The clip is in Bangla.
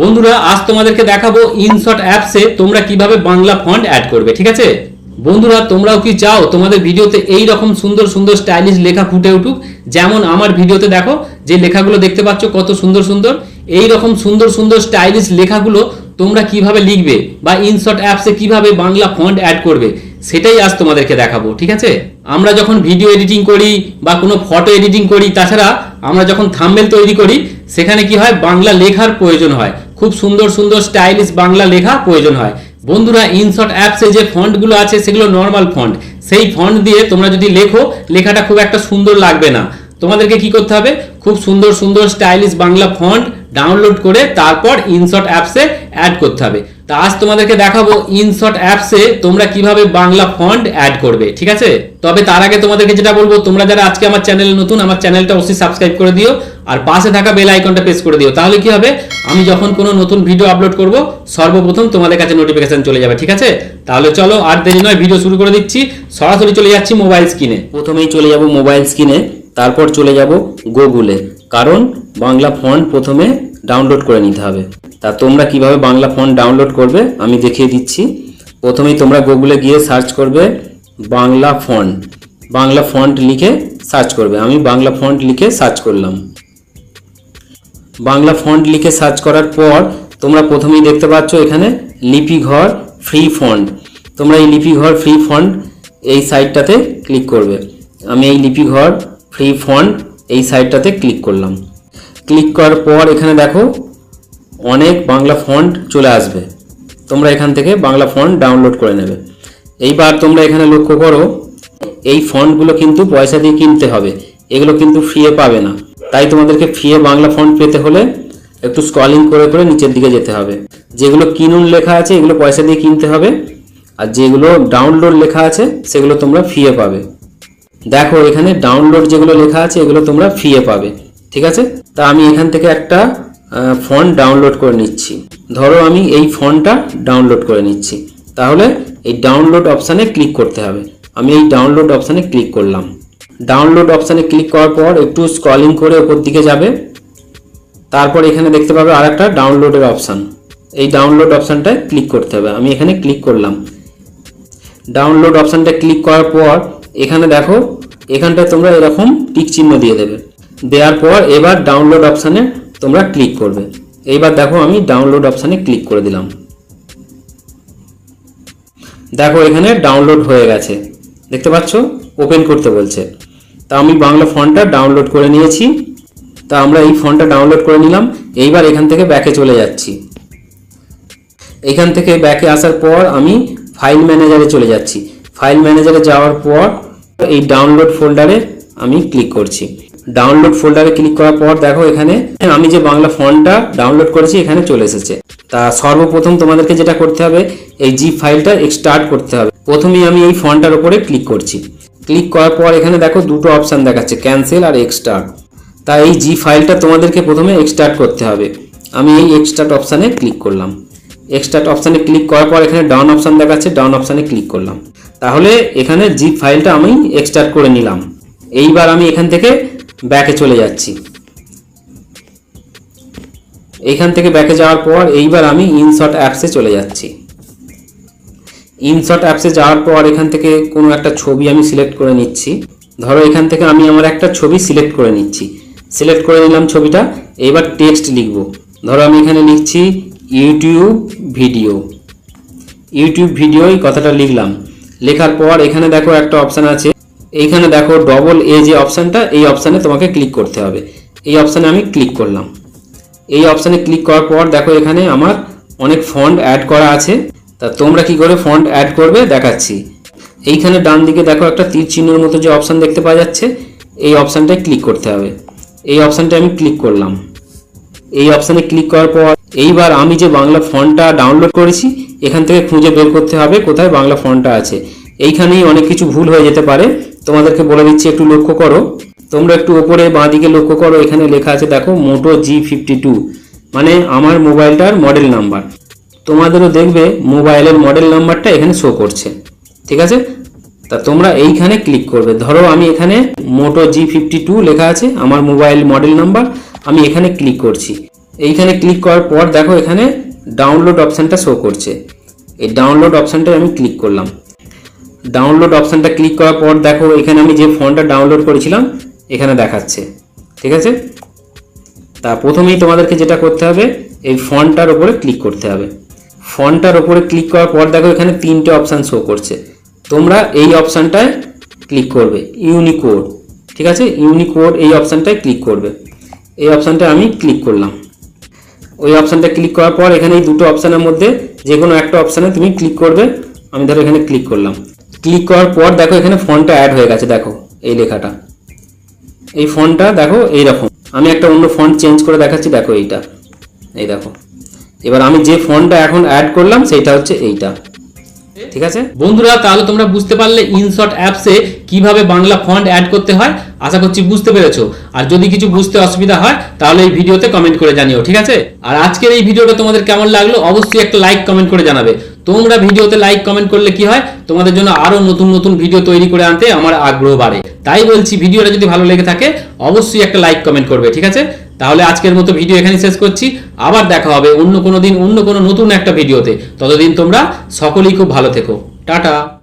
বন্ধুরা, আজ তোমাদেরকে দেখাবো ইনশট অ্যাপসে তোমরা কীভাবে বাংলা ফন্ট অ্যাড করবে, ঠিক আছে? বন্ধুরা, তোমরাও কি চাও তোমাদের ভিডিওতে এই রকম সুন্দর সুন্দর স্টাইলিশ লেখা ফুটে উঠুক? যেমন আমার ভিডিওতে দেখো, যে লেখাগুলো দেখতে পাচ্ছ কত সুন্দর সুন্দর। এই রকম সুন্দর সুন্দর স্টাইলিশ লেখাগুলো তোমরা কীভাবে লিখবে বা ইনশট অ্যাপসে কীভাবে বাংলা ফন্ট অ্যাড করবে, সেটাই আজ তোমাদেরকে দেখাবো, ঠিক আছে? আমরা যখন ভিডিও এডিটিং করি বা কোনো ফটো এডিটিং করি, তাছাড়া আমরা যখন থাম্বেল তৈরি করি, সেখানে কি হয়? বাংলা লেখার প্রয়োজন হয়। খুব সুন্দর সুন্দর স্টাইলিশ বাংলা লেখা প্রয়োজন হয়। বন্ধুরা ইনশর্ট অ্যাপসে যে ফন্টগুলো আছে, সেগুলো নর্মাল ফন্ট সেই ফন্ট দিয়ে তোমরা যদি লেখো, লেখাটা খুব একটা সুন্দর লাগবে না। তোমাদেরকে কি করতে হবে? খুব সুন্দর সুন্দর স্টাইলিশ বাংলা ফন্ট ডাউনলোড করে তারপর ইনশর্ট অ্যাপসে অ্যাড করতে হবে। তা আজ তোমাদেরকে দেখাবো ইনশট অ্যাপসে তোমরা কীভাবে বাংলা ফন্ট অ্যাড করবে, ঠিক আছে? তবে তার আগে তোমাদেরকে যেটা বলব, তোমরা যারা আজকে আমার চ্যানেলে নতুন, আমার চ্যানেলটা অবশ্যই সাবস্ক্রাইব করে দিও, আর পাশে থাকা বেল আইকনটা প্রেস করে দিও। তাহলে কি হবে? আমি যখন কোনো নতুন ভিডিও আপলোড করব, সর্বপ্রথম তোমাদের কাছে নোটিফিকেশন চলে যাবে, ঠিক আছে? তাহলে চলো, আর দেরি নয় ভিডিও শুরু করে দিচ্ছি। সরাসরি চলে যাচ্ছি মোবাইল স্ক্রিনে প্রথমেই চলে যাব মোবাইল স্ক্রিনে তারপর চলে যাব গুগলে কারণ বাংলা ফন্ট প্রথমে ডাউনলোড করে নিতে হবে। তা তোমরা কীভাবে বাংলা ফন্ট ডাউনলোড করবে আমি দেখিয়ে দিচ্ছি। প্রথমেই তোমরা গুগলে গিয়ে সার্চ করবে বাংলা ফন্ট বাংলা ফন্ট লিখে সার্চ করবে। আমি বাংলা ফন্ট লিখে সার্চ করলাম। বাংলা ফন্ট লিখে সার্চ করার পর তোমরা প্রথমেই দেখতে পাচ্ছ এখানে লিপি ঘর ফ্রি ফন্ট তোমরা এই লিপি ঘর ফ্রি ফন্ট এই সাইটটাতে ক্লিক করবে। আমি এই লিপি ঘর ফ্রি ফন্ট এই সাইটটাতে ক্লিক করলাম। ক্লিক করার পর এখানে দেখো অনেক বাংলা ফন্ট চলে আসবে। তোমরা এখান থেকে বাংলা ফন্ট ডাউনলোড করে নেবে। এইবার তোমরা এখানে লক্ষ্য করো, এই ফন্টগুলো কিন্তু পয়সা দিয়ে কিনতে হবে। এগুলো কিন্তু ফ্রিয়ে পাবে না। তাই তোমাদেরকে ফ্রিয়ে বাংলা ফন্ট পেতে হলে একটু স্ক্রলিং করে করে নিচের দিকে যেতে হবে। যেগুলো কিনুন লেখা আছে, এগুলো পয়সা দিয়ে কিনতে হবে। আর যেগুলো ডাউনলোড লেখা আছে, সেগুলো তোমরা ফ্রিয়ে পাবে। দেখো, এখানে ডাউনলোড যেগুলো লেখা আছে, এগুলো তোমরা ফ্রিয়ে পাবে। ঠিক আছে? তা আমি এখান থেকে একটা ফন্ট ডাউনলোড করে নিচ্ছি। ধরো আমি এই ফন্টটা ডাউনলোড করে নিচ্ছি। তাহলে এই ডাউনলোড অপশানে ক্লিক করতে হবে। আমি এই ডাউনলোড অপশানে ক্লিক করলাম। ডাউনলোড অপশানে ক্লিক করার পর একটু স্ক্রলিং করে ওপর দিকে যাবে। তারপর এখানে দেখতে পাবে আর একটা ডাউনলোডের অপশান এই ডাউনলোড অপশানটায় ক্লিক করতে হবে। আমি এখানে ক্লিক করলাম। ডাউনলোড অপশানটা ক্লিক করার পর এখানে দেখো, এখানটায় তোমরা এরকম টিক চিহ্ন দিয়ে দেবে। দেওয়ার পর এবার ডাউনলোড অপশানে তোমরা ক্লিক করবে। এইবার দেখো আমি ডাউনলোড অপশানে ক্লিক করে দিলাম। দেখো এখানে ডাউনলোড হয়ে গেছে। দেখতে পাচ্ছ? ওপেন করতে বলছে। তা আমি বাংলা ফন্টটা ডাউনলোড করে নিয়েছি। তা আমরা এই ফন্টটা ডাউনলোড করে নিলাম। এইবার এখান থেকে ব্যাকে চলে যাচ্ছি। এখান থেকে ব্যাকে আসার পর আমি ফাইল ম্যানেজারে চলে যাচ্ছি। ফাইল ম্যানেজারে যাওয়ার পর এই ডাউনলোড ফোল্ডারে আমি ক্লিক করছি। ডাউনলোড ফোল্ডারে ক্লিক করার পর দেখো এখানে আমি যে বাংলা ফন্টটা ডাউনলোড করেছি, এখানে চলে এসেছে। তা সর্বপ্রথম তোমাদেরকে যেটা করতে হবে, এই জি ফাইলটা এক্সটার্ট করতে হবে। প্রথমেই আমি এই ফন্টটার উপরে ক্লিক করছি। ক্লিক করার পর এখানে দেখো দুটো অপশান দেখাচ্ছে ক্যান্সেল আর এক্সটার্ট তা এই জি ফাইলটা তোমাদেরকে প্রথমে এক্সটার্ট করতে হবে। আমি এই এক্সটার্ট অপশানে ক্লিক করলাম। এক্সটার্ট অপশানে ক্লিক করার পর এখানে ডাউন অপশান দেখাচ্ছে ডাউন অপশানে ক্লিক করলাম। তাহলে এখানে জিপ ফাইলটা আমি এক্সটার্ট করে নিলাম। এইবার আমি এখান থেকে ব্যাকে চলে যাচ্ছি। এইখান থেকে ব্যাকে যাওয়ার পর এইবার আমি ইনশট অ্যাপসে চলে যাচ্ছি। ইনশট অ্যাপসে যাওয়ার পর এখান থেকে কোনো একটা ছবি আমি সিলেক্ট করে নিচ্ছি। ধরো এখান থেকে আমি আমার একটা ছবি সিলেক্ট করে নিচ্ছি। সিলেক্ট করে নিলাম ছবিটা, এবার টেক্সট লিখব। ধরো আমি এখানে লিখছি ইউটিউব ভিডিও ইউটিউব ভিডিও কথাটা লিখলাম। লেখার পর এখানে দেখো একটা অপশান আছে এইখানে দেখো ডবল এ যে অপশানটা এই অপশানে তোমাকে ক্লিক করতে হবে। এই অপশানে আমি ক্লিক করলাম। এই অপশানে ক্লিক করার পর দেখো এখানে আমার অনেক ফন্ট অ্যাড করা আছে। তা তোমরা কি করে ফন্ট অ্যাড করবে? দেখাচ্ছি। এইখানে ডান দিকে দেখো একটা তীর চিহ্নের মতো যে অপশান দেখতে পাওয়া যাচ্ছে, এই অপশানটায় ক্লিক করতে হবে। এই অপশানটা আমি ক্লিক করলাম। এই অপশানে ক্লিক করার পর এইবার আমি যে বাংলা ফন্টটা ডাউনলোড করেছি, এখান থেকে খুঁজে বের করতে হবে কোথায় বাংলা ফন্টটা আছে। এইখানেই অনেক কিছু ভুল হয়ে যেতে পারে। তোমাদেরকে বলে দিচ্ছি, একটু লক্ষ্য করো। তোমরা একটু ওপরে বাঁ দিকে লক্ষ্য করো, এখানে লেখা আছে, দেখো মোটো জি ফিফটি টু মানে আমার মোবাইলটার মডেল নাম্বার তোমাদেরও দেখবে, মোবাইলের মডেল নাম্বারটা এখানে শো করছে। ঠিক আছে? তা তোমরা এইখানে ক্লিক করবে। ধরো, আমি এখানে মোটো জি ফিফটি টু লেখা আছে, আমার মোবাইল মডেল নাম্বার আমি এখানে ক্লিক করছি। এইখানে ক্লিক করার পর দেখো, এখানে ডাউনলোড অপশানটা শো করছে। এই ডাউনলোড অপশানটায় আমি ক্লিক করলাম। ডাউনলোড অপশানটা ক্লিক করার পর দেখো এখানে আমি যে ফোনটা ডাউনলোড করেছিলাম, এখানে দেখাচ্ছে, ঠিক আছে? তা প্রথমেই তোমাদেরকে যেটা করতে হবে, এই ফন্টটার উপরে ক্লিক করতে হবে। ফন্টটার উপরে ক্লিক করার পর দেখো এখানে তিনটে অপশান শো করছে। তোমরা এই অপশানটায় ক্লিক করবে ইউনিকোড ঠিক আছে? ইউনিকোড এই অপশানটায় ক্লিক করবে। এই অপশানটায় আমি ক্লিক করলাম। ওই অপশানটা ক্লিক করার পর এখানে এই দুটো অপশানের মধ্যে যে কোনো একটা অপশানে তুমি ক্লিক করবে। আমি ধরো এখানে ক্লিক করলাম। ক্লিক করার পর দেখো এখানে ফন্টটা অ্যাড হয়ে গেছে, দেখো, এই লেখাটা। এই ফন্টটা দেখো এইরকম। আমি একটা অন্য ফন্ট চেঞ্জ করে দেখাচ্ছি, দেখো এইটা। এই দেখো। এবার আমি যে ফন্টটা এখন অ্যাড করলাম সেটা হচ্ছে এইটা। ঠিক আছে? বন্ধুরা, তাহলে তোমরা বুঝতে পারলে ইনশট অ্যাপসে কীভাবে বাংলা ফন্ট অ্যাড করতে হয়। আশা করছি বুঝতে পেরেছ। আর যদি কিছু বুঝতে অসুবিধা হয়, তাহলে এই ভিডিওতে কমেন্ট করে জানিও, ঠিক আছে? আর আজকের এই ভিডিওটা তোমাদের কেমন লাগল? অবশ্যই একটা লাইক কমেন্ট করে জানাবে। তোমরা ভিডিওতে লাইক কমেন্ট করলে কি হয়? তোমাদের জন্য আরও নতুন নতুন ভিডিও তৈরি করে আনতে আমার আগ্রহ বাড়ে। তাই বলছি, ভিডিওটা যদি ভালো লেগে থাকে, অবশ্যই একটা লাইক কমেন্ট করবে, ঠিক আছে? তাহলে আজকের মতো ভিডিও এখানে শেষ করছি। আবার দেখা হবে অন্য কোনো দিন, অন্য কোনো নতুন একটা ভিডিওতে ততদিন তোমরা সকলেই খুব ভালো থেকো। টাটা!